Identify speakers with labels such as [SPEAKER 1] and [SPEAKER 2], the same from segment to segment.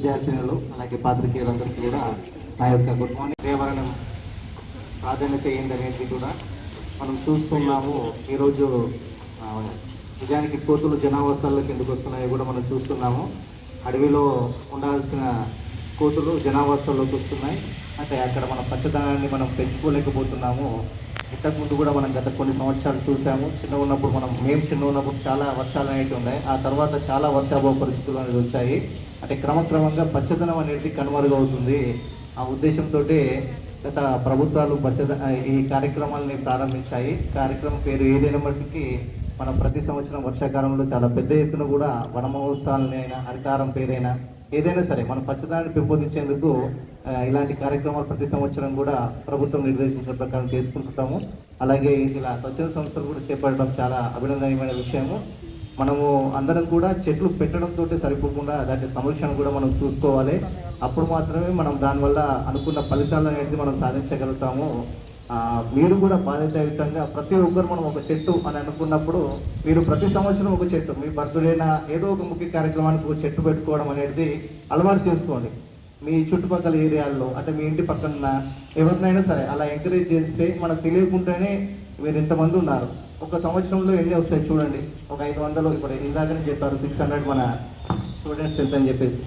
[SPEAKER 1] విద్యార్థినులు అలాగే పాత్రికేయులందరికీ కూడా నా యొక్క గుడ్ మార్నింగ్ పర్యావరణం ప్రాధాన్యత ఏంటనేది కూడా మనం చూస్తున్నాము. ఈరోజు నిజానికి కోతులు జనావాసాల్లోకి ఎందుకు వస్తున్నాయో కూడా మనం చూస్తున్నాము. అడవిలో ఉండాల్సిన కోతులు జనావాసాల్లోకి వస్తున్నాయి. అంటే అక్కడ మన పచ్చదనాన్ని మనం పెంచుకోలేకపోతున్నాము. ఇంతకుముందు కూడా మనం గత కొన్ని సంవత్సరాలు చూసాము. చిన్న ఉన్నప్పుడు మనం మేము చిన్న ఉన్నప్పుడు చాలా వర్షాలు అనేవి ఉన్నాయి. ఆ తర్వాత చాలా వర్షాభావ పరిస్థితులు అనేది వచ్చాయి. అంటే క్రమక్రమంగా పచ్చదనం అనేది కనుమరుగవుతుంది. ఆ ఉద్దేశంతో గత ప్రభుత్వాలు పచ్చద ఈ కార్యక్రమాలని ప్రారంభించాయి. కార్యక్రమం పేరు ఏదైనప్పటికీ మనం ప్రతి సంవత్సరం వర్షాకాలంలో చాలా పెద్ద ఎత్తున కూడా వన మహోత్సవాలనైనా హరితారం పేరైనా ఏదైనా సరే మన పచ్చదనాన్ని పెంపొందించేందుకు ఇలాంటి కార్యక్రమాలు ప్రతి సంవత్సరం కూడా ప్రభుత్వం నిర్దేశించిన ప్రకారం చేసుకుంటుంటాము అలాగే ఇలా స్వచ్ఛంద సంస్థలు కూడా చేపట్టడం చాలా అభినందనీయమైన విషయము. మనము అందరం కూడా చెట్లు పెట్టడంతో సరిపోకుండా దాని సంరక్షణ కూడా మనం చూసుకోవాలి. అప్పుడు మాత్రమే మనం దానివల్ల అనుకున్న ఫలితాలు అనేది మనం సాధించగలుగుతాము. మీరు కూడా బాధ్యతాయుతంగా ప్రతి ఒక్కరు మనం ఒక చెట్టు అని అనుకున్నప్పుడు మీరు ప్రతి సంవత్సరం ఒక చెట్టు మీ బర్త్డేనా ఏదో ఒక ముఖ్య కార్యక్రమానికి ఒక చెట్టు పెట్టుకోవడం అనేది అలవాటు చేసుకోండి. మీ చుట్టుపక్కల ఏరియాల్లో అంటే మీ ఇంటి పక్కన ఎవరినైనా సరే అలా ఎంకరేజ్ చేస్తే మనకు తెలియకుండానే మీరు ఇంతమంది ఉన్నారు. ఒక సంవత్సరంలో ఎన్ని వస్తాయి చూడండి. ఒక ఐదు వందలు ఇప్పుడు ఇందాకనే చెప్పారు సిక్స్ హండ్రెడ్ మన స్టూడెంట్స్ ఎంత అని చెప్పేసి.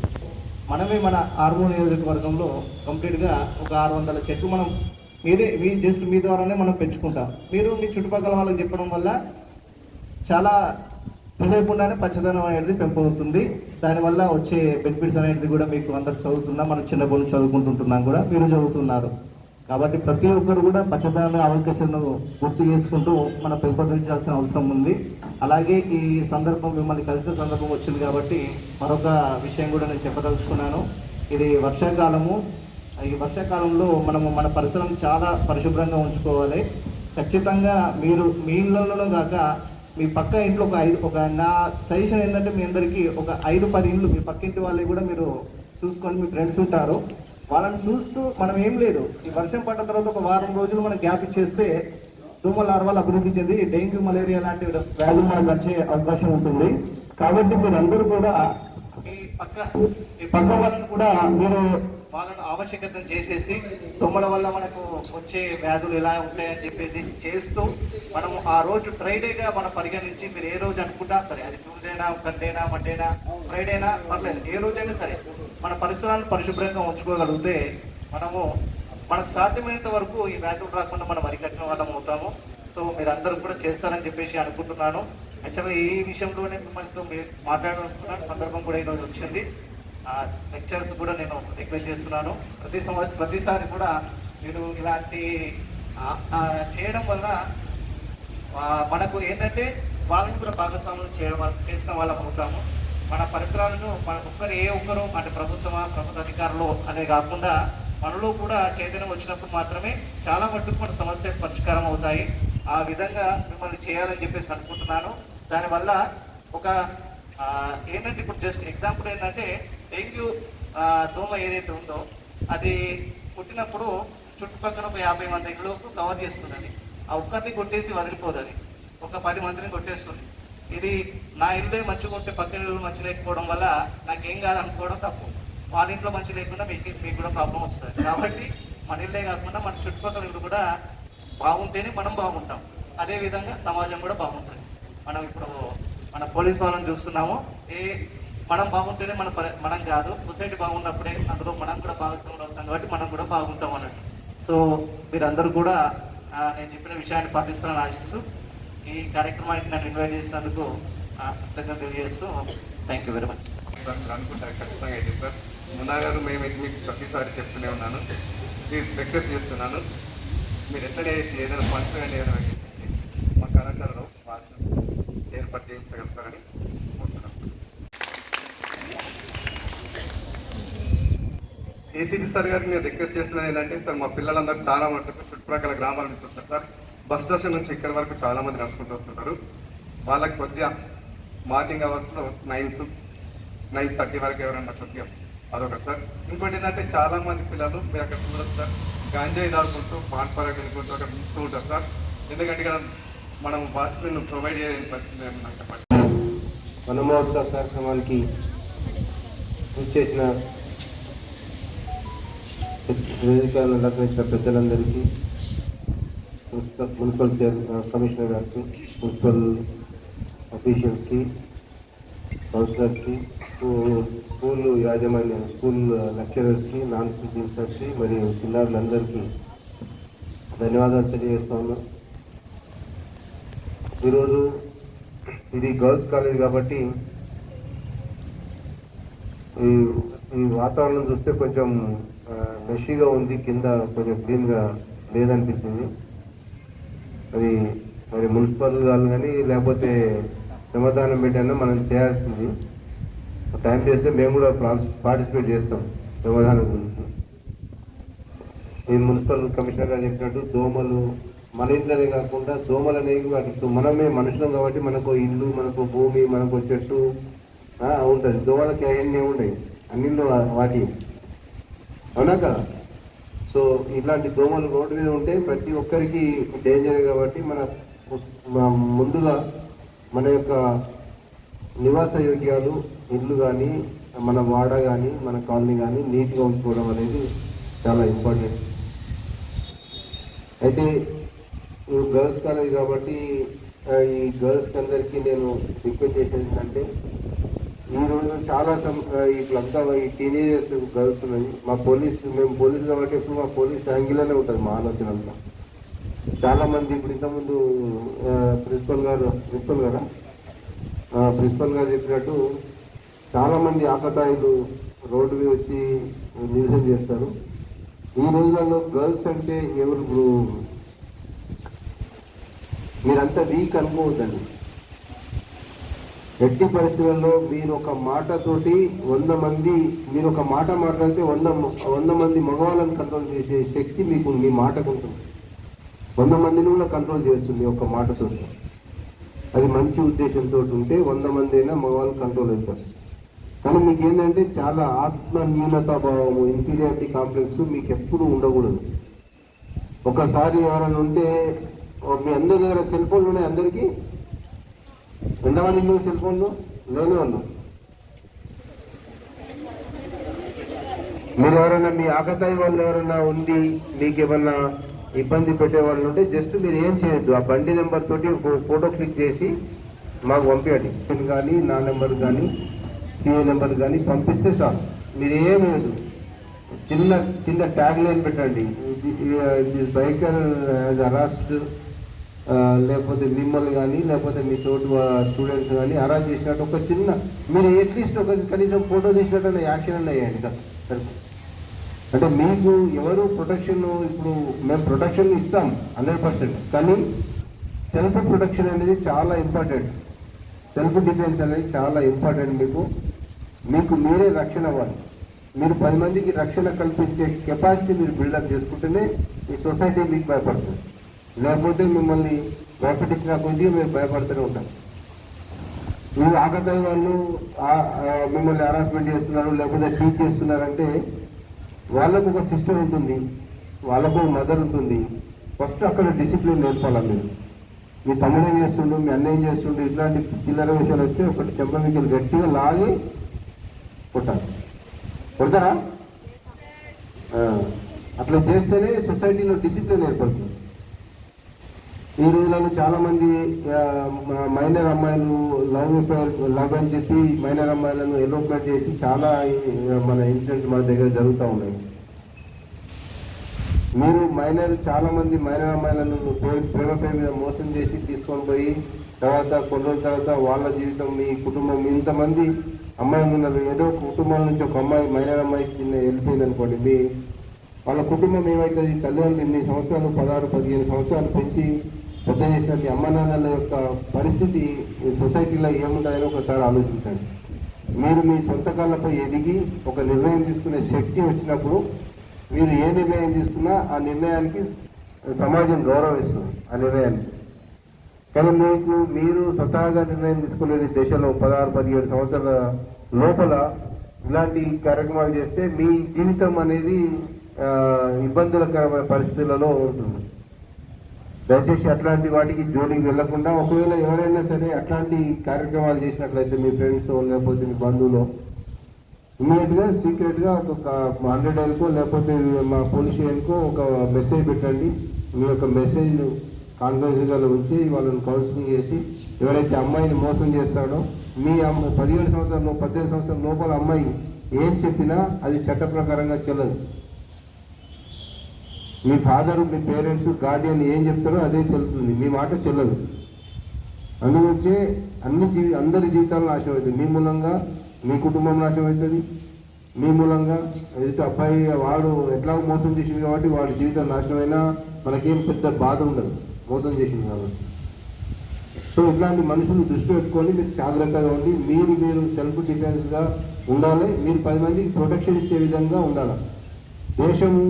[SPEAKER 1] మనమే మన ఆర్మో నియోజకవర్గంలో కంప్లీట్గా ఒక ఆరు వందల చెట్లు మనం మీరే మీ జస్ట్ మీ ద్వారానే మనం పెంచుకుంటాం. మీరు మీ చుట్టుపక్కల వాళ్ళకి చెప్పడం వల్ల చాలా తెలియకుండానే పచ్చదనం అనేది పెంపవుతుంది దానివల్ల వచ్చే బెనిఫిట్స్ అనేది కూడా మీకు అందరు చదువుతున్నా మనం చిన్నప్పటి నుంచి చదువుకుంటుంటున్నాం కూడా మీరు చదువుతున్నారు. కాబట్టి ప్రతి ఒక్కరు కూడా పచ్చదనం అవకాశాలను గుర్తు చేసుకుంటూ మనం పెంపొందించాల్సిన అవసరం ఉంది. అలాగే ఈ సందర్భం మిమ్మల్ని కలిసిన సందర్భం వచ్చింది కాబట్టి మరొక విషయం కూడా నేను చెప్పదలుచుకున్నాను. ఇది వర్షాకాలము. ఈ వర్షాకాలంలో మనము మన పరిసరం చాలా పరిశుభ్రంగా ఉంచుకోవాలి. ఖచ్చితంగా మీరు మీ ఇళ్ళలోనూ కాక మీ పక్క ఇంట్లో ఒక ఐదు ఒక నా సజెషన్ ఏంటంటే మీ అందరికీ ఒక ఐదు పది ఇండ్లు మీ పక్కింటి వాళ్ళకి కూడా మీరు చూసుకొని మీ ఫ్రెండ్స్ ఉంటారు. వాళ్ళని చూస్తూ మనం ఏం లేదు. ఈ వర్షం పడ్డ తర్వాత ఒక వారం రోజులు మనం గ్యాప్ ఇచ్చేస్తే దోమల లార్వాలు అభివృద్ధి చెంది డెంగ్యూ మలేరియా లాంటి వ్యాధులు మనకు వచ్చే అవకాశం ఉంటుంది. కాబట్టి మీరందరూ కూడా మీ పక్క మీ పక్క వాళ్ళని కూడా మీరు వాళ్ళను ఆవశ్యకతను చేసేసి దొమ్మల వల్ల మనకు వచ్చే వ్యాధులు ఎలా ఉంటాయని చెప్పేసి చేస్తూ మనము ఆ రోజు ఫ్రైడేగా మనం పరిగణించి మీరు ఏ రోజు అనుకుంటా సరే అది ట్యూస్డేనా సండేనా మండేనా ఫ్రైడేనా పర్లేదు. ఏ రోజైనా సరే మన పరిసరాలను పరిశుభ్రంగా ఉంచుకోగలిగితే మనము మనకు సాధ్యమైనంత వరకు ఈ వ్యాధులు రాకుండా మనం అరికట్టిన వాళ్ళం అవుతాము. సో మీరు అందరూ కూడా చేస్తారని చెప్పేసి అనుకుంటున్నాను. యాక్చువల్గా ఈ విషయంలోనే మిమ్మల్నితో మీరు మాట్లాడాలనుకున్న సందర్భం కూడా ఈరోజు వచ్చింది. లెక్చర్స్ కూడా నేను రిక్వెస్ట్ చేస్తున్నాను. ప్రతి సంవత్సరం ప్రతిసారి కూడా మీరు ఇలాంటి చేయడం వల్ల మనకు ఏంటంటే వాళ్ళని కూడా భాగస్వాములు చేయడం వల్ల- చేసిన వాళ్ళం అవుతాము. మన పరిసరాలను మన ఒక్కరు ఏ ఒక్కరు అంటే ప్రభుత్వమా ప్రభుత్వ అధికారులు అనే కాకుండా మనలో కూడా చైతన్యం వచ్చినప్పుడు మాత్రమే చాలా మట్టుకు మన సమస్య పరిష్కారం అవుతాయి. ఆ విధంగా మిమ్మల్ని చేయాలని చెప్పేసి అనుకుంటున్నాను. దానివల్ల ఒక ఏంటంటే ఇప్పుడు జస్ట్ ఎగ్జాంపుల్ ఏంటంటే డెంగ్యూ దోమ ఏదైతే ఉందో అది పుట్టినప్పుడు చుట్టుపక్కల ఒక యాభై మంది ఇళ్ళకు కవర్ చేస్తున్నది ఆ ఒక్కరిని కొట్టేసి వదిలిపోతుంది ఒక పది మందిని కొట్టేస్తుంది. ఇది నా ఇల్లే మంచిగా ఉంటే పక్కన ఇల్లు మంచి లేకపోవడం వల్ల నాకేం కాదు అనుకోవడం తప్పు. వాళ్ళ ఇంట్లో మంచి లేకుండా మీకు మీకు కూడా ప్రాబ్లం వస్తుంది. కాబట్టి మన ఇల్లే కాకుండా మన చుట్టుపక్కల ఇల్లు కూడా బాగుంటేనే మనం బాగుంటాం. అదే విధంగా సమాజం కూడా బాగుంటుంది. మనం ఇప్పుడు మన పోలీస్ వాళ్ళని చూస్తున్నాము. ఏ మనం బాగుంటేనే మన మనం కాదు. సొసైటీ బాగున్నప్పుడే అందులో మనం కూడా బాగుంటాం కాబట్టి మనం కూడా బాగుంటాం అన్నట్టు. సో మీరందరూ కూడా నేను చెప్పిన విషయాన్ని పాటిస్తానని ఆశిస్తూ ఈ కార్యక్రమానికి నన్ను ఇన్వైట్ చేసినందుకు అంతగా తెలియజేస్తూ thank you very much.
[SPEAKER 2] Sir అనుకుంటారు ఖచ్చితంగా అయితే సార్ మున్నా గారు మేము మీకు ప్రతిసారి చెప్తూనే ఉన్నాను. ప్లీజ్ రిక్వెస్ట్ చేస్తున్నాను. మీరు ఎట్లా చేసి ఏదైనా ఫంక్షన్ ఏదైనా మా కళాశాలలో భాష ఏర్పాటు చేయించగలుగుతారని ఏసీపీ సార్ గారికి నేను రిక్వెస్ట్ చేస్తున్నాను ఏంటంటే సార్ మా పిల్లలందరూ చాలా మటుకు చుట్టుప్రక్కల గ్రామాల నుంచి వస్తారు సార్. బస్ స్టేషన్ నుంచి ఇక్కడ వరకు చాలా మంది నడుచుకుంటూ వస్తుంటారు. వాళ్ళకి కొద్దిగా మార్నింగ్ అవర్స్లో నైన్ టు నైన్ థర్టీ వరకు ఎవరన్నా కొద్దిగా అదొకటి సార్. ఇంకోటి ఏంటంటే చాలా మంది పిల్లలు మీరు అక్కడ చూడొచ్చు సార్. గాంజాయి తాగుకుంటూ పాన్పరా వెళ్ళుకుంటూ అక్కడ చూస్తూ ఉంటారు సార్. ఎందుకంటే ఇక్కడ మనం వాచ్మెన్ ప్రొవైడ్ చేయలేని పరిస్థితి ఏమన్నా చెప్పండి
[SPEAKER 3] కార్యక్రమానికి కృషి చేసిన వేదికలను అలంకరించిన పెద్దలందరికీ మున్సిపల్ చైర్ కమిషనర్ గారికి మున్సిపల్ అఫీషియల్స్కి కౌన్సిలర్స్కి స్కూల్ యాజమాన్య స్కూల్ లెక్చరర్స్కి నాన్ స్కూల్ టీచర్స్కి మరియు చిన్నారులందరికీ ధన్యవాదాలు తెలియజేస్తాను ఈరోజు ఇది గర్ల్స్ కాలేజ్ కాబట్టి ఈ వాతావరణం చూస్తే కొంచెం మెషీగా ఉంది కింద కొంచెం క్లీన్గా లేదనిపించింది. అది మరి మున్సిపల్ వాళ్ళు కానీ లేకపోతే శ్రమదానం పెట్టైనా మనం చేయాల్సింది. టైం చేస్తే మేము కూడా పార్టిసిపేట్ చేస్తాం శ్రమదానం గురించి. నేను మున్సిపల్ కమిషనర్ గారు చెప్పినట్టు దోమలు మన ఇంట్లోనే కాకుండా దోమలు అనేవి వాటికి మనమే మనుషులం కాబట్టి మనకు ఇల్లు మనకు భూమి మనకు చెట్టు ఉంటుంది. దోమలకి అవన్నీ ఉంటాయి అన్నిళ్ళు వాటి అవునా కదా? సో ఇలాంటి దోమలు రోడ్డు మీద ఉంటే ప్రతి ఒక్కరికి డేంజర్ కాబట్టి మన ముందుగా మన యొక్క నివాస యోగ్యాలు ఇల్లు కానీ మన వాడ కానీ మన కాలనీ కానీ నీట్గా ఉంచుకోవడం అనేది చాలా ఇంపార్టెంట్. అయితే ఇప్పుడు గర్ల్స్ కాలేజ్ కాబట్టి ఈ గర్ల్స్కి అందరికీ నేను రిక్వెస్ట్ చేసేది అంటే ఈ చాలా సం ఇట్లంతా ఈ టీనేజర్స్ గర్ల్స్ ఉన్నాయి మా పోలీస్ మేము పోలీస్ కాబట్టి ఎప్పుడు మా పోలీస్ యాంగిల్లోనే ఉంటుంది మా ఆలోచన అంతా. చాలామంది ఇప్పుడు ఇంతకుముందు ప్రిన్సిపల్ గారు ప్రిన్సిపల్ గారా? ప్రిన్సిపల్ గారు చెప్పినట్టు చాలామంది ఆకతాయిలు రోడ్డు మీద వచ్చి నిరసన చేస్తారు. ఈ రోజులలో గర్ల్స్ అంటే ఎవరు ఇప్పుడు? మీరంతా వీక్ అనుకోవద్దండి. ఎట్టి పరిస్థితుల్లో మీరు ఒక మాటతోటి వంద మంది మీరు ఒక మాట మాట్లాడితే వంద వంద మంది మగవాళ్ళని కంట్రోల్ చేసే శక్తి మీకు మీ మాటకు ఉంటుంది. వంద మందిని కూడా కంట్రోల్ చేయొచ్చు మీ ఒక మాటతో అది మంచి ఉద్దేశంతో ఉంటే వంద మంది అయినా మగవాళ్ళు కంట్రోల్ అవుతారు. కానీ మీకు ఏంటంటే చాలా ఆత్మ న్యూనతా భావము ఇన్ఫీరియారిటీ కాంప్లెక్స్ మీకు ఎప్పుడు ఉండకూడదు. ఒకసారి ఎవరైనా ఉంటే మీ అందరి దగ్గర సెల్ ఫోన్లు ఉన్నాయి అందరికీ? ఎంతమంది లేవు సెల్ ఫోన్లు లేని వాళ్ళు మీరు ఎవరైనా మీ ఆకతాయి వాళ్ళు ఎవరైనా ఉండి మీకు ఏమన్నా ఇబ్బంది పెట్టే వాళ్ళు ఉంటే జస్ట్ మీరు ఏం చేయొద్దు. ఆ బండి నెంబర్ తోటి ఫోటో క్లిక్ చేసి మాకు పంపించండి కానీ నా నెంబర్ కానీ సిఏ నెంబర్ కానీ పంపిస్తే చాలు. మీరు ఏం లేదు చిన్న చిన్న ట్యాగ్ లైన్ పెట్టండి బైకర్ అరెస్ట్ లేకపోతే మిమ్మల్ని కానీ లేకపోతే మీ తోటి స్టూడెంట్స్ కానీ అరేంజ్ చేసినట్టు ఒక చిన్న మీరు అట్లీస్ట్ ఒక కనీసం ఫోటో తీసినట్టు యాక్షన్ అన్న వేయండి అంటే మీకు ఎవరు ప్రొటెక్షన్ ఇప్పుడు మేము ప్రొటెక్షన్ ఇస్తాం హండ్రెడ్ పర్సెంట్. కానీ సెల్ఫ్ ప్రొటెక్షన్ అనేది చాలా ఇంపార్టెంట్ సెల్ఫ్ డిఫెన్స్ అనేది చాలా ఇంపార్టెంట్ మీకు. మీకు మీరే రక్షణ అవ్వాలి. మీరు పది మందికి రక్షణ కల్పించే కెపాసిటీ మీరు బిల్డప్ చేసుకుంటేనే ఈ సొసైటీ మీకు భయపడుతుంది. లేకపోతే మిమ్మల్ని భయపెట్టించిన కొద్దీ మేము భయపడుతూనే ఉంటాం మీరు ఆకతాయి వాళ్ళు మిమ్మల్ని హరాస్మెంట్ చేస్తున్నారు లేకపోతే ట్రీట్ చేస్తున్నారంటే వాళ్ళకు ఒక సిస్టర్ ఉంటుంది వాళ్ళకు ఒక మదర్ ఉంటుంది. ఫస్ట్ అక్కడ డిసిప్లిన్ నేర్పాలా మీరు? మీ తమ్ముడు ఏం చేస్తుండు మీ అన్న ఏం చేస్తుండు ఇట్లాంటి చిల్లర విషయాలు వస్తే ఒకటి చెంప మీకు గట్టిగా లాగి కొట్టాలి. కొడతారా? అట్లా చేస్తేనే సొసైటీలో డిసిప్లిన్ ఏర్పడుతుంది. ఈ రోజులలో చాలా మంది మైనర్ అమ్మాయిలు లవ్ అఫేర్ లవ్ అని చెప్పి మైనర్ అమ్మాయిలను ఎలోప్మెంట్ చేసి చాలా మన ఇన్సిడెంట్స్ మన దగ్గర జరుగుతూ ఉన్నాయి. మీరు మైనర్ చాలా మంది మైనర్ అమ్మాయిలను ప్రేమ ప్రేమ మీద మోసం చేసి తీసుకొని పోయి తర్వాత కొన్ని రోజుల తర్వాత వాళ్ళ జీవితం మీ కుటుంబం ఇంతమంది అమ్మాయిలు ఉన్నారు. ఏదో ఒక కుటుంబం నుంచి ఒక అమ్మాయి మైనర్ అమ్మాయి చిన్న వెళ్ళిపోయింది అనుకోండి మీ వాళ్ళ కుటుంబం ఏమవుతుంది తల్లిదండ్రులు ఎన్ని సంవత్సరాలు? పదహారు పదిహేను సంవత్సరాలు పెంచి పెద్ద చేసినట్టు అమ్మ నాన్నల యొక్క పరిస్థితి ఈ సొసైటీలో ఏముంటాయని ఒకసారి ఆలోచించండి. మీరు మీ సొంత కాళ్ళపై ఎదిగి ఒక నిర్ణయం తీసుకునే శక్తి వచ్చినప్పుడు మీరు ఏ నిర్ణయం తీసుకున్నా ఆ నిర్ణయానికి సమాజం గౌరవిస్తుంది ఆ నిర్ణయానికి. కానీ మీకు మీరు స్వతహాగా నిర్ణయం తీసుకునే దశలో పదహారు పదిహేడు సంవత్సరాల లోపల ఇలాంటి కార్యక్రమాలు చేస్తే మీ జీవితం అనేది ఇబ్బందులకరమైన పరిస్థితులలో ఉంటుంది. దయచేసి అట్లాంటి వాటికి జోలికి వెళ్ళకుండా ఒకవేళ ఎవరైనా సరే అట్లాంటి కార్యక్రమాలు చేసినట్లయితే మీ ఫ్రెండ్స్ లేకపోతే మీ బంధువులు ఇమీడియట్గా సీక్రెట్గా ఒక హండ్రెడ్ ఎల్కో లేకపోతే మా పోలీస్ స్టేషన్కో ఒక మెసేజ్ పెట్టండి. మీ యొక్క మెసేజ్ కాన్ఫరెన్స్గా ఉంచి వాళ్ళని కౌన్సిలింగ్ చేసి ఎవరైతే అమ్మాయిని మోసం చేస్తాడో మీ అమ్మ పదిహేడు సంవత్సరాలు పద్దెనిమిది సంవత్సరాల లోపల అమ్మాయి ఏం చెప్పినా అది చట్ట ప్రకారంగా చెల్లదు. మీ ఫాదర్ మీ పేరెంట్స్ గార్డియన్ ఏం చెప్తారో అదే చెల్లుతుంది. మీ మాట చెల్లదు. అందువచ్చే అన్ని జీవి అందరి జీవితాలు నాశనం అవుతుంది మీ మూలంగా మీ కుటుంబం నాశనం అవుతుంది మీ మూలంగా ఎదుటి అబ్బాయి వాడు ఎట్లా మోసం చేసింది కాబట్టి వాడి జీవితం నాశనమైనా మనకేం పెద్ద బాధ ఉండదు. మోసం చేసింది కాబట్టి. సో ఇట్లాంటి మనుషులు దృష్టి పెట్టుకొని మీరు జాగ్రత్తగా ఉండి మీరు మీరు సెల్ఫ్ డిఫెన్స్గా ఉండాలి. మీరు పది మందికి ప్రొటెక్షన్ ఇచ్చే విధంగా ఉండాలి. దేశము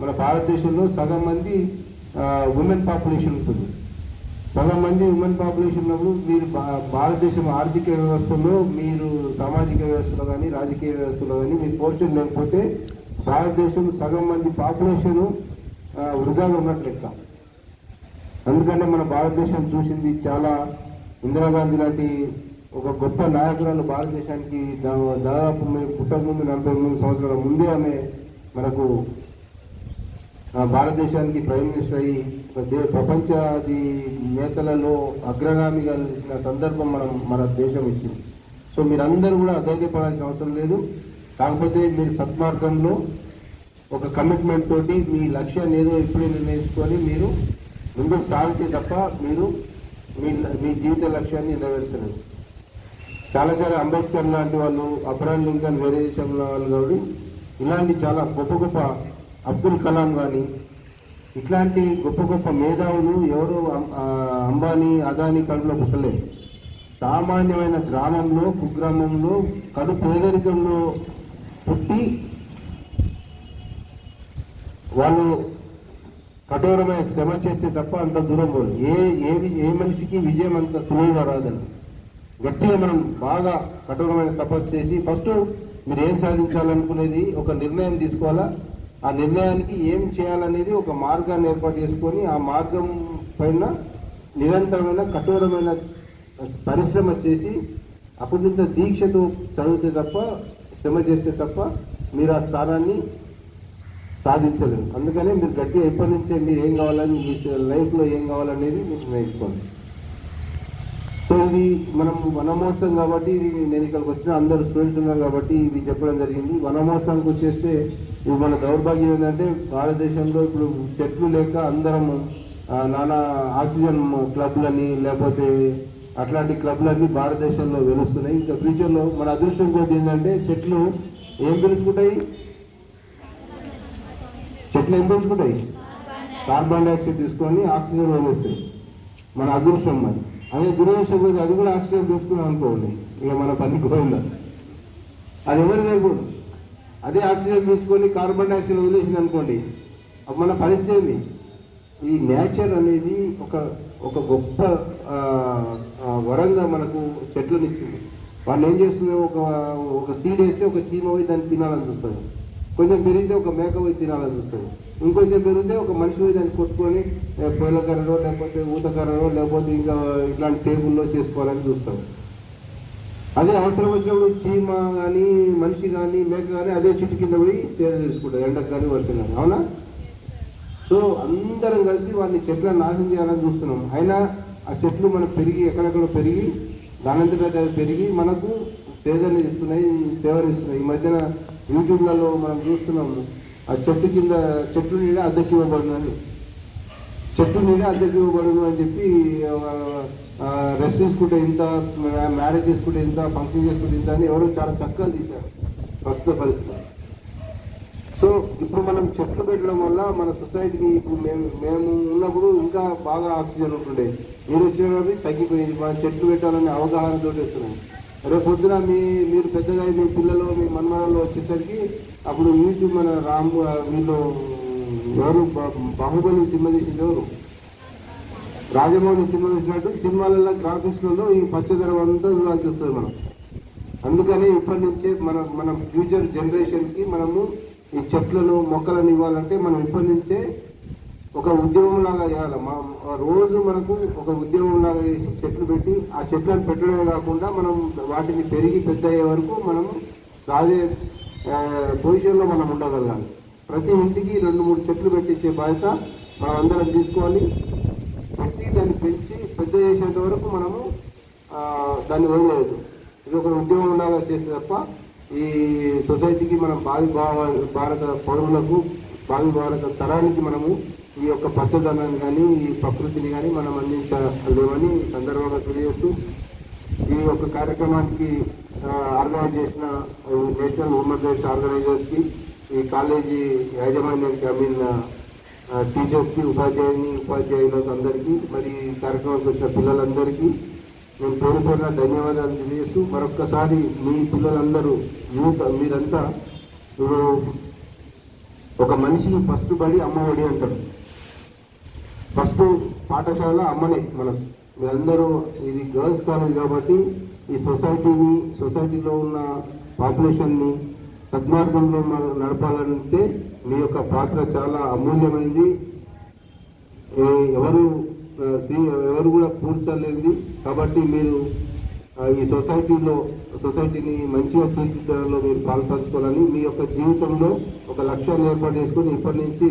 [SPEAKER 3] మన భారతదేశంలో సగం మంది ఉమెన్ పాపులేషన్ ఉంటుంది. సగం మంది ఉమెన్ పాపులేషన్ ఉన్నప్పుడు మీరు భా- భారతదేశం ఆర్థిక వ్యవస్థలో మీరు సామాజిక వ్యవస్థలో కానీ రాజకీయ వ్యవస్థలో కానీ మీరు పోర్షన్ లేకపోతే భారతదేశం సగం మంది పాపులేషన్ వృధాగా ఉన్నట్లు లెక్క. అందుకనే మన భారతదేశం చూసింది చాలా ఇందిరాగాంధీ లాంటి ఒక గొప్ప నాయకురాలు భారతదేశానికి దాదాపు మేము పుట్టక ముందు నలభై మూడు సంవత్సరాల ముందే ఆమె మనకు భారతదేశానికి ప్రైమ్ మినిస్టర్ అయ్యి దే- ప్రపంచాది నేతలలో అగ్రగామిగా నిలిచిన సందర్భం మనం మన దేశం ఇచ్చింది. సో మీరందరూ కూడా అధైర్యపడాల్సిన అవసరం లేదు. కాకపోతే మీరు సత్మార్గంలో ఒక కమిట్మెంట్ తోటి మీ లక్ష్యాన్ని ఏదో ఇప్పుడే నిర్ణయించుకొని మీరు ముందుకు సాగితే తప్ప మీరు మీ మీ జీవిత లక్ష్యాన్ని నెరవేర్చలేదు చాలా చాలా అంబేద్కర్ లాంటి వాళ్ళు అబ్రహం లింకన్ వేరే దేశంలో వాళ్ళు కాబట్టి ఇలాంటి చాలా గొప్ప గొప్ప అబ్దుల్ కలాం కానీ ఇట్లాంటి గొప్ప గొప్ప మేధావులు ఎవరు అంబానీ అదానీ కడుపులో పుట్టలేదు సామాన్యమైన గ్రామంలో కుగ్రామంలో కడు పేదరికంలో పుట్టి వాళ్ళు కఠోరమైన శ్రమ చేస్తే తప్ప అంత దూరం పోదు ఏ ఏ ఏ మనిషికి విజయం అంత సులువుగా రాదని గట్టిగా మనం బాగా కఠోరమైన తపస్సు చేసి ఫస్ట్ మీరు ఏం సాధించాలనుకునేది ఒక నిర్ణయం తీసుకోవాలా? ఆ నిర్ణయానికి ఏం చేయాలనేది ఒక మార్గాన్ని ఏర్పాటు చేసుకొని ఆ మార్గం పైన నిరంతరమైన కఠోరమైన పరిశ్రమ చేసి అప్పుడు దీక్షతో చదివితే తప్ప శ్రమ చేస్తే తప్ప మీరు ఆ స్థానాన్ని సాధించలేరు. అందుకనే మీరు గట్టిగా ఎప్పటి నుంచే మీరు ఏం కావాలని మీ లైఫ్లో ఏం కావాలనేది మీరు నేర్చుకోండి సో ఇది మనం వనమహోత్సవం కాబట్టి నేను ఇక్కడికి వచ్చిన అందరు స్టూడెంట్స్ ఉన్నారు కాబట్టి ఇది చెప్పడం జరిగింది. వనమహోత్సవానికి వచ్చేస్తే ఇప్పుడు మన దౌర్భాగ్యం ఏంటంటే భారతదేశంలో ఇప్పుడు చెట్లు లేక అందరం నానా ఆక్సిజన్ క్లబ్లని లేకపోతే అట్లాంటి క్లబ్లన్నీ భారతదేశంలో వెలుస్తున్నాయి. ఇంకా ఫ్యూచర్లో మన అదృష్టం కొద్ది ఏంటంటే చెట్లు ఏం పిలుచుకుంటాయి చెట్లు ఏం పెంచుకుంటాయి? కార్బన్ డైఆక్సైడ్ తీసుకొని ఆక్సిజన్ వదిలేస్తాయి. మన అదృష్టం మరి. అదే దురదృష్టం పోతే అది కూడా ఆక్సిజన్ చేసుకున్నాం అనుకోండి. ఇక మన పని పోయిందా అది ఎవరు సరిపోదు అదే ఆక్సిజన్ తీసుకొని కార్బన్ డైఆక్సైడ్ వదిలేసింది అనుకోండి. అప్పుడు మన పరిస్థితి ఏంది? ఈ నేచర్ అనేది ఒక ఒక గొప్ప వరంగా మనకు చెట్లనిచ్చింది వాళ్ళు ఏం చేస్తుంది ఒక ఒక సీడ్ వేస్తే ఒక చీమ పోయి దాన్ని తినాలని చూస్తుంది కొంచెం పెరిగితే ఒక మేక పోయి తినాలని చూస్తుంది ఇంకొంచెం పెరిగితే ఒక మనిషి పోయి దాన్ని కొట్టుకొని ఏ, లేకపోతే ఊతకర్రనో లేకపోతే ఇంకా ఇట్లాంటి టేబుల్లో చేసుకోవాలని చూస్తాం అదే అవసరం వచ్చినప్పుడు చీమ కానీ మనిషి కానీ మేక కానీ అదే చెట్టు కింద పోయి సేద తీసుకుంటుంది ఎండకు కానీ వర్షం కానీ అవునా? సో అందరం కలిసి వారిని చెట్లను నాశనం చేయాలని చూస్తున్నాం. అయినా ఆ చెట్లు మనకు పెరిగి ఎక్కడెక్కడ పెరిగి దానంతటా పెరిగి మనకు సేదలు ఇస్తున్నాయి సేవలు ఇస్తున్నాయి. ఈ మధ్యన యూట్యూబ్లలో మనం చూస్తున్నాము ఆ చెట్టు కింద చెట్టు నీడే అద్దెకి ఇవ్వబడినని చెట్టు నీడే అద్దెకి ఇవ్వబడును అని చెప్పి రెస్ట్ తీసుకుంటే ఇంత మ్యారేజ్ చేసుకుంటే ఇంత ఫంక్షన్ చేసుకుంటే ఇంత అని ఎవరో చాలా చక్కగా తీశారు ప్రస్తుత పరిస్థితి. సో ఇప్పుడు మనం చెట్లు పెట్టడం వల్ల మన సొసైటీకి ఇప్పుడు మేము మేము ఉన్నప్పుడు ఇంకా బాగా ఆక్సిజన్ ఉంటుండే. మీరు వచ్చిన తగ్గిపోయింది. మనం చెట్లు పెట్టాలనే అవగాహనతో వస్తున్నాం. రేపు పొద్దున మీ మీరు పెద్దగా అయి మీ పిల్లలు మీ మన్మనాలు వచ్చేసరికి అప్పుడు యూట్యూబ్ మన రామ్ వీళ్ళు ఎవరు? బాహుబలి సినిమా తీసింది ఎవరు? రాజమౌళి సినిమా తీసినట్టు సినిమాలలో గ్రాఫిక్స్లలో ఈ పచ్చదనం అంతా చూడాల్సి వస్తుంది మనం. అందుకని ఇప్పటి నుంచే మన మన ఫ్యూచర్ జనరేషన్కి మనము ఈ చెట్లను మొక్కలను ఇవ్వాలంటే మనం ఇప్పటి నుంచే
[SPEAKER 4] ఒక ఉద్యమం లాగా చేయాలి. మా రోజు మనకు ఒక ఉద్యమం లాగా చేసి చెట్లు పెట్టి ఆ చెట్లను పెట్టడమే కాకుండా మనం వాటిని పెరిగి పెద్ద అయ్యే వరకు మనం రాజే పొజిషన్లో మనం ఉండగలగాలి. ప్రతి ఇంటికి రెండు మూడు చెట్లు పెట్టించే బాధ్యత మనం అందరం తీసుకోవాలి. పెట్టి దాన్ని పెంచి పెద్ద చేసేంత వరకు మనము దాన్ని వదిలేదు ఇది ఒక ఉద్యమం లాగా చేస్తే తప్ప ఈ సొసైటీకి మనం భావి భావ- భారత పౌరులకు భావి భారత తరానికి మనము ఈ యొక్క పచ్చదనాన్ని కానీ ఈ ప్రకృతిని కానీ మనం అందించలేమని సందర్భంగా తెలియజేస్తూ ఈ యొక్క కార్యక్రమానికి ఆర్గనైజ్ చేసిన నేషనల్ ఉమెన్ రైట్స్ ఆర్గనైజర్స్కి ఈ కాలేజీ యాజమాన్యానికి ఐ మీన్ టీచర్స్కి ఉపాధ్యాయుని ఉపాధ్యాయులకు అందరికీ మరి ఈ కార్యక్రమానికి వచ్చిన పిల్లలందరికీ నేను పేరు పేరున ధన్యవాదాలు తెలియజేస్తూ మరొక్కసారి మీ పిల్లలందరూ యూత్ మీరంతా ఒక మనిషిని ఫస్ట్ బడి అమ్మఒడి అంటారు. ఫస్ట్ పాఠశాల అమ్మనే మనం. మీరందరూ ఇది గర్ల్స్ కాలేజ్ కాబట్టి ఈ సొసైటీని సొసైటీలో ఉన్న పాపులేషన్ని సద్మార్గంలో మనం నడపాలంటే మీ యొక్క పాత్ర చాలా అమూల్యమైంది. ఎవరు స్త్రీ ఎవరు కూడా పూడ్చలేనిది కాబట్టి మీరు ఈ సొసైటీలో సొసైటీని మంచిగా తీర్చిదిద్దడంలో మీరు పాల్పంచుకోవాలని మీ యొక్క జీవితంలో ఒక లక్ష్యాన్ని ఏర్పాటు చేసుకుని ఇప్పటి నుంచి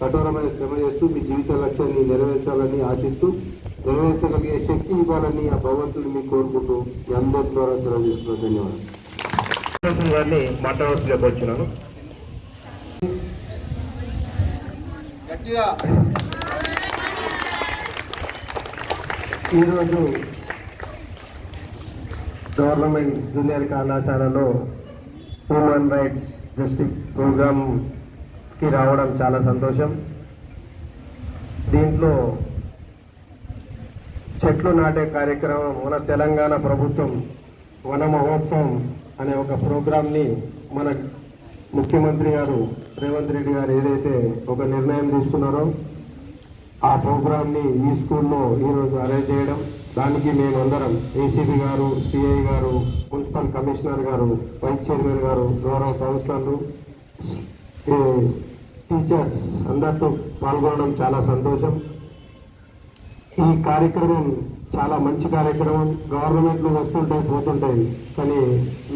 [SPEAKER 4] కఠోరమైన శ్రమ చేస్తూ మీ జీవిత లక్ష్యాన్ని నెరవేర్చాలని ఆశిస్తూ నెరవేర్చగలిగే శక్తి ఇవ్వాలని ఆ భగవంతుడు మీకు కోరుకుంటూ మీ అందరి ద్వారా సెలవు తీసుకున్నాను ధన్యవాదాలు. గారిని మాట్లాడవలసిందిగా వచ్చినాను ఈరోజు గవర్నమెంట్ జూనియర్ కళాశాలలో హ్యూమన్ రైట్స్ డిస్ట్రిక్ట్ కి రావడం చాలా సంతోషం. దీంట్లో చెట్లు నాటే కార్యక్రమం మన తెలంగాణ ప్రభుత్వం వన మహోత్సవం అనే ఒక ప్రోగ్రామ్ని మన ముఖ్యమంత్రి గారు రేవంత్ రెడ్డి గారు ఏదైతే ఒక నిర్ణయం తీసుకున్నారో ఆ ప్రోగ్రామ్ని ఈ స్కూల్లో ఈరోజు అరేంజ్ చేయడం. దానికి మేమందరం ఏసీబీ గారు సిఐ గారు మున్సిపల్ కమిషనర్ గారు వైస్ చైర్మన్ గారు గౌరవ కౌన్సిలర్లు టీచర్స్ అందరితో పాల్గొనడం చాలా సంతోషం. ఈ కార్యక్రమం చాలా మంచి కార్యక్రమం. గవర్నమెంట్లు వస్తుంటాయి పోతుంటాయి. కానీ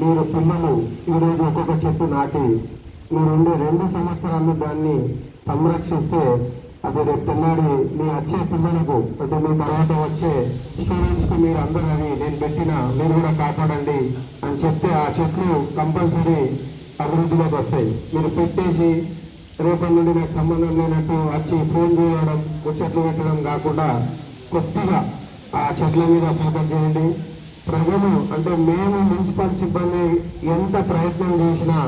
[SPEAKER 4] మీరు పిల్లలు ఈరోజు ఒక్కొక్క చెట్టు నాటి మీరు ఉండే రెండు సంవత్సరాలు దాన్ని సంరక్షిస్తే అది రేపు పిల్లాడి మీ వచ్చే పిల్లలకు అంటే మీ తర్వాత వచ్చే స్టూడెంట్స్కి మీరు అందరూ అది నేను పెట్టిన మీరు కూడా కాపాడండి అని చెప్తే ఆ చెట్లు కంపల్సరీ అభివృద్ధిలోకి వస్తాయి. మీరు పెట్టేసి రేపటి నుండి నాకు సంబంధం లేనట్టు వచ్చి ఫోన్ చేయడం ముచ్చట్లు పెట్టడం కాకుండా కొత్తగా ఆ చెట్ల మీద ఫోకస్ చేయండి. ప్రజలు అంటే మేము మున్సిపల్ సిబ్బంది ఎంత ప్రయత్నం చేసినా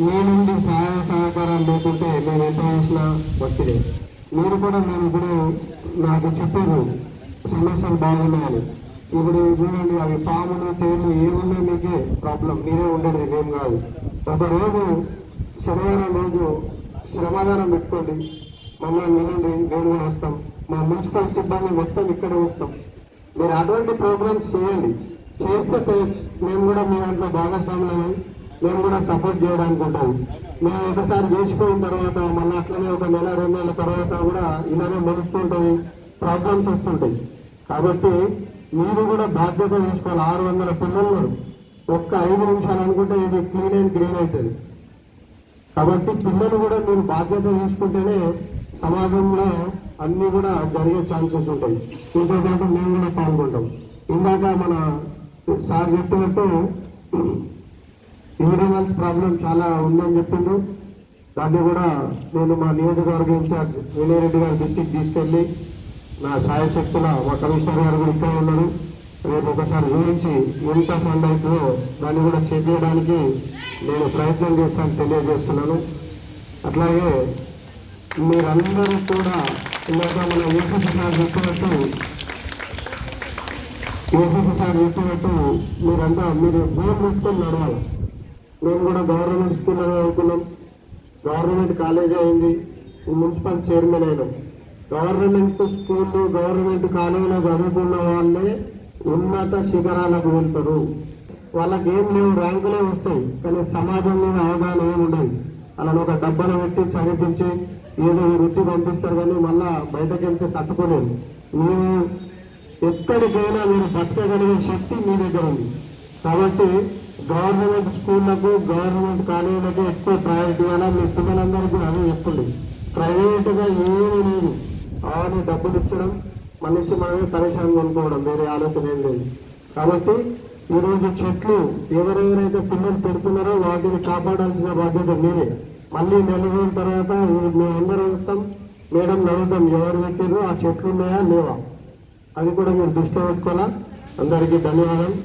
[SPEAKER 4] మీ నుండి సహాయ సహకారాలు లేకుంటే మేము ఎంత చేసినా వట్టిదే మీరు కూడా మేము ఇప్పుడు నాకు చెప్పారు సమస్యలు బాగున్నాయని. ఇప్పుడు చూడండి అవి పాములు తేలు ఏమున్నా మీకే ప్రాబ్లం మీరే ఉండేది ఏం కాదు. ఒక రోజు శనివారం రోజు సమాధానం పెట్టుకోండి. మమ్మల్ని వినండి నేను కూడా వస్తాం. మా మున్సిపల్ సిబ్బంది మొత్తం ఇక్కడే వస్తాం. మీరు అటువంటి ప్రోగ్రామ్స్ చేయండి. చేస్తే మేము కూడా మీ దాంట్లో భాగస్వాములమై మేము కూడా సపోర్ట్ చేయడానికి ఉంటాం. మేము ఒకసారి చేసిపోయిన తర్వాత మళ్ళీ అట్లనే ఒక నెల రెండు నెలల తర్వాత కూడా ఇలానే మొలుస్తుంటాయి ప్రాబ్లమ్స్ వస్తుంటాయి. కాబట్టి మీరు కూడా బాధ్యత తీసుకోవాలి. ఆరు వందల పిల్లలు ఒక్క ఐదు నిమిషాలు అనుకుంటే ఇది క్లీన్ అండ్ గ్రీన్ అవుతుంది. కాబట్టి పిల్లలు కూడా మీరు బాధ్యత తీసుకుంటేనే సమాజంలో అన్ని కూడా జరిగే ఛాన్సెస్ ఉంటాయి. దీంతో పాటు మేము కూడా పాల్గొంటాం. ఇందాక మన సార్ చెప్పినట్టు యూరినల్స్ ప్రాబ్లం చాలా ఉందని చెప్పిండు. దాన్ని కూడా నేను మా నియోజకవర్గ ఇన్ఛార్జ్ వినయరెడ్డి గారి డిస్టిక్ తీసుకెళ్ళి నా సాయశక్తుల మా కమిషనర్ గారు కూడా ఇక్కడ ఉన్నారు. రేపు ఒకసారి గురించి ఎంత ఫండ్ అవుతుందో దాన్ని కూడా చేపించడానికి నేను ప్రయత్నం చేస్తాను తెలియజేస్తున్నాను. అట్లాగే మీరందరూ కూడా ఇందాక మన యూసఫ్ సార్ చెప్పినట్టు యూసఫ్ సార్ చెప్పినట్టు మీరంతా మీరు గోల్ పెట్టుకొని నడవాలి. మేము కూడా గవర్నమెంట్ స్కూల్లో చదువుకున్నాం గవర్నమెంట్ కాలేజ్ అయింది. మున్సిపల్ చైర్మన్ అయినాం. గవర్నమెంట్ స్కూల్ గవర్నమెంట్ కాలేజీలో చదువుకున్న వాళ్ళే ఉన్నత శిఖరాలకు వెళ్తారు. వాళ్ళకి ఏం లేవు ర్యాంకులే వస్తాయి. కానీ సమాజం మీద అవగాహన ఏమి ఉండదు. అలా ఒక డబ్బాలో పెట్టి చదివించి ఏదో వృత్తి పంపిస్తారు కానీ మళ్ళా బయటకు వెళ్తే తట్టుకోలేము మీరు ఎక్కడికైనా మీరు బతకగలిగే శక్తి మీ దగ్గర ఉంది. కాబట్టి గవర్నమెంట్ స్కూళ్ళకు గవర్నమెంట్ కాలేజీలకు ఎక్కువ ప్రయారిటీ అలా మీ పిల్లలందరికీ కూడా అదే చెప్పండి. ప్రైవేట్గా ఏమీ లేదు. అవన్నీ డబ్బులు ఇచ్చడం మన నుంచి మనమే పరేషాన్ కొనుక్కోవడం వేరే ఆలోచన ఏం లేదు. కాబట్టి ఈరోజు చెట్లు ఎవరెవరైతే పిల్లలు పెడుతున్నారో వాటిని కాపాడాల్సిన బాధ్యత మీరే మళ్ళీ నెల రోజుల తర్వాత మేము వస్తాం. మేడం నవ్వుతాం ఎవరు పెట్టారు ఆ చెట్లు ఉన్నాయా లేవా? అది కూడా మీరు దృష్టి పెట్టుకోవాలా? అందరికీ ధన్యవాదాలు